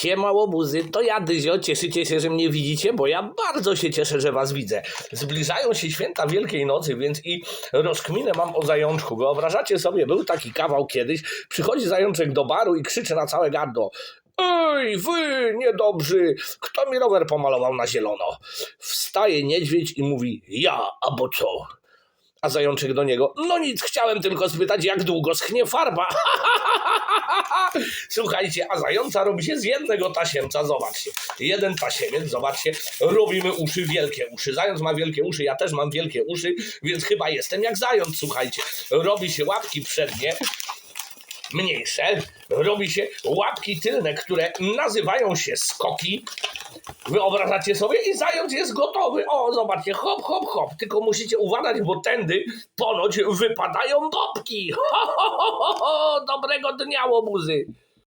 Siema łobuzy, to ja Dyzio, cieszycie się, że mnie widzicie, bo ja bardzo się cieszę, że was widzę. Zbliżają się święta Wielkiej Nocy, więc i rozkminę mam o zajączku. Wyobrażacie sobie, był taki kawał kiedyś, przychodzi zajączek do baru i krzyczy na całe gardło. Ej, wy niedobrzy, kto mi rower pomalował na zielono? Wstaje niedźwiedź i mówi, ja, albo co? A zajączek do niego, no nic, chciałem tylko spytać, jak długo schnie farba. Słuchajcie, a zająca robi się z jednego tasiemca, zobaczcie. Jeden tasiemiec, zobaczcie, robimy uszy, wielkie uszy. Zając ma wielkie uszy, ja też mam wielkie uszy, więc chyba jestem jak zając, słuchajcie. Robi się łapki przednie, mniejsze, robi się łapki tylne, które nazywają się skoki. Wyobrażacie sobie? I zając jest gotowy. O, zobaczcie, hop, hop, hop. Tylko musicie uważać, bo tędy ponoć wypadają bobki. Ho, ho, ho, ho, ho. Dobrego dnia, łobuzy.